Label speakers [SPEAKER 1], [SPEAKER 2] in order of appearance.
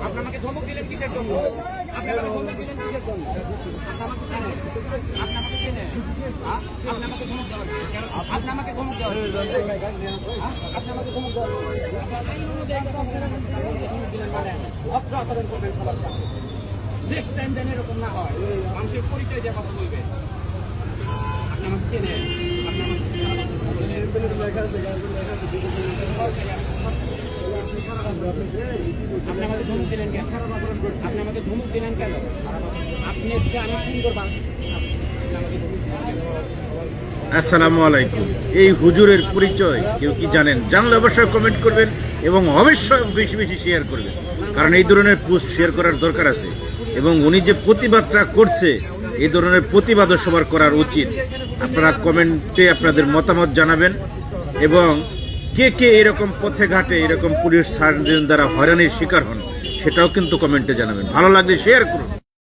[SPEAKER 1] আপনি আমাকে ধমক দিলেন কিসের জন্য? আপনি আমাকে ধমক দিলেন কিসের জন্য? আপনি আমাকে চেনেন। আপনি আমাকে ধমক দেওয়া আপনি আমাকে ধমক দেওয়া হ্যাঁ? আপনি আমাকে ধমক দেওয়া আইন অনুযায়ী কথা বলেন, ধমক দিলেন অত্র আচরণ করবেন সবার সাথে নেক্সট টাইম যেন এরকম না হয় মানুষের পরিচয় দিয়ে কথা বলবেন। আপনি আমাকে চেনেন। আপনি আমাকে আপনি আমাকে ধমক দিলেন কেন? আপনি আমাকে ধমক দিলেন কেন? আপনি এসে আমি সুন্দর?
[SPEAKER 2] আসসালামু আলাইকুম। এই হুজুরের পরিচয় কেউ কি জানেন? জানলে অবশ্যই কমেন্ট করবেন এবং অবশ্যই বেশি বেশি শেয়ার করবেন। কারণ এই ধরনের পোস্ট শেয়ার করার দরকার আছে। এবং উনি যে প্রতিবাদটা করছে, এই ধরনের প্রতিবাদও সবার করার উচিত। আপনারা কমেন্টে আপনাদের মতামত জানাবেন এবং কে কে এরকম পথে ঘাটে, এরকম পুলিশ সার্জন দ্বারা হয়রানির শিকার হন, সেটাও কিন্তু কমেন্টে জানাবেন। ভালো লাগলে শেয়ার করুন।